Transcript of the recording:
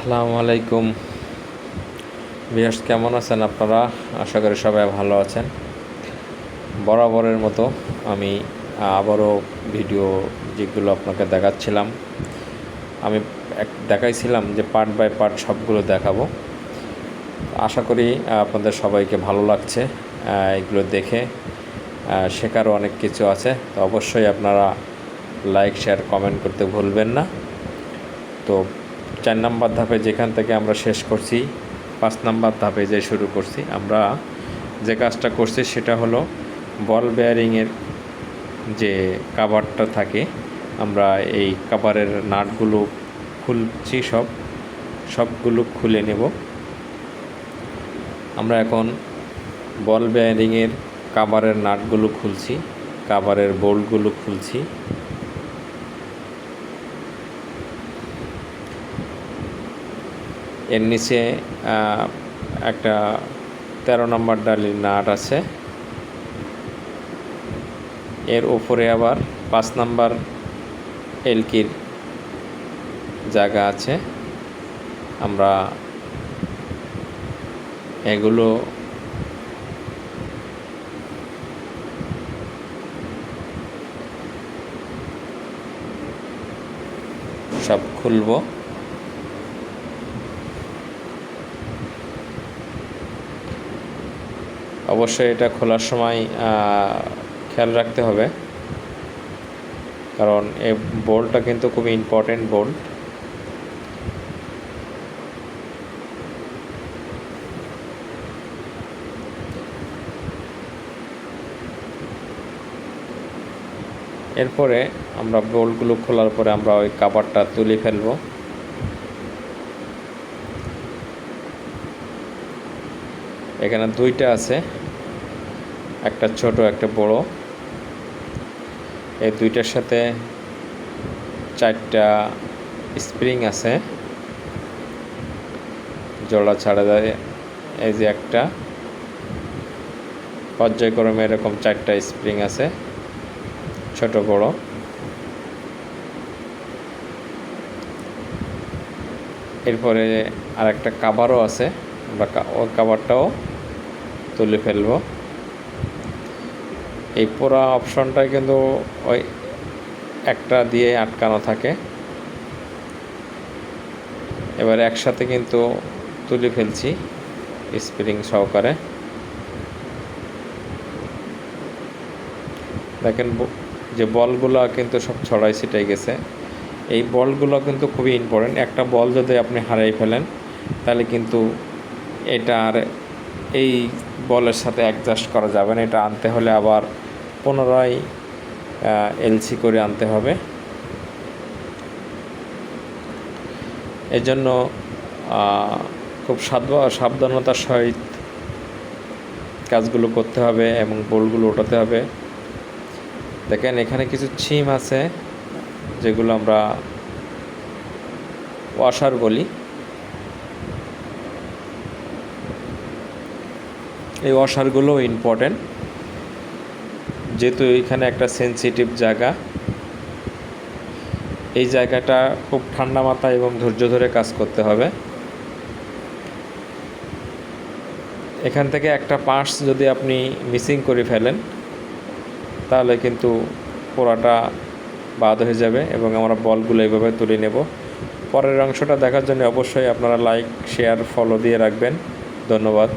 আসসালামু আলাইকুম। বিয়াস কেমন আছেন আপনারা? আশা করি সবাই ভালো আছেন। বরাবরের মতো আমি আবারও ভিডিও যেগুলো আপনাকে দেখাচ্ছিলাম, আমি এক, দেখাইছিলাম যে পার্ট বাই পার্ট সবগুলো দেখাবো। আশা করি আপনাদের সবাইকে ভালো লাগছে এগুলো দেখে শেখারও অনেক কিছু আছে। তো অবশ্যই আপনারা লাইক শেয়ার কমেন্ট করতে ভুলবেন না। তো চার নাম্বার ধাপে যেখান থেকে আমরা শেষ করছি, পাঁচ নাম্বার ধাপে যে শুরু করছি, আমরা যে কাজটা করছি সেটা হলো বল বেয়ারিংয়ের যে কাভারটা থাকে, আমরা এই কাভারের নাটগুলো খুলছি সব, সবগুলো খুলে নেব। আমরা এখন বল বেয়ারিংয়ের কাভারের নাটগুলো খুলছি কাভারের বোল্টগুলো খুলছি। এর নিচে একটা তেরো নম্বর ডালির নাট আছে। এর উপরে আবার পাঁচ নাম্বার এলকির জায়গা আছে। আমরা এগুলো সব খুলবো। অবশ্যই এটা খোলার সময় খেয়াল রাখতে হবে। কারণ এই বোল্টটা কিন্তু খুবই ইম্পর্টেন্ট বোল্ট এরপরে আমরা বোল্টগুলো খোলার পরে আমরা ওই কাভারটা তুলে ফেলব। এখানে দুইটা আছে, একটা ছোট, একটা বড়। এই দুইটার সাথে চারটা স্প্রিং আছে। জোড়া ছাড়া যায় এই যে একটা। পর্যায়ক্রমে এরকম চারটা স্প্রিং আছে, ছোট, বড়। এরপরে আর একটা কাভারও আছে আমরা ওই কাভারটাও তুলে ফেলব। এই পুরা অপশনটাই কিন্তু ওই একটা দিয়ে আটকানো থাকে। এবার একসাথে কিন্তু তুলে ফেলছি স্প্রিং সহকারে। দেখেন যে বলগুলো কিন্তু সব ছড়াই ছিটাই গেছে। এই বলগুলো কিন্তু খুবই ইম্পর্টেন্ট একটা বল যদি আপনি হারাই ফেলেন, তাহলে কিন্তু এটা আর এই বলের সাথে অ্যাডজাস্ট করা যাবে না। এটা আনতে হলে আবার পুনরায় এলসি করে আনতে হবে। এই জন্য খুব সাবধা- সাবধানতার সহিত কাজগুলো করতে হবে এবং বোলগুলো ওঠাতে হবে। দেখেন, এখানে কিছু ছিম আছে, যেগুলো আমরা ওয়াশার বলি। এই ওয়াশারগুলো ইম্পর্টেন্ট যেহেতু এখানে একটা সেন্সিটিভ জায়গা। এই জায়গাটা খুব ঠান্ডা মাথা এবং ধৈর্য ধরে কাজ করতে হবে। এখান থেকে একটা পার্টস যদি আপনি মিসিং করে ফেলেন, তাহলে কিন্তু পোড়াটা বাদ হয়ে যাবে এবং আমরা বলগুলো এইভাবে তুলে নেব। পরের অংশটা দেখার জন্য অবশ্যই আপনারা লাইক শেয়ার ফলো দিয়ে রাখবেন। ধন্যবাদ।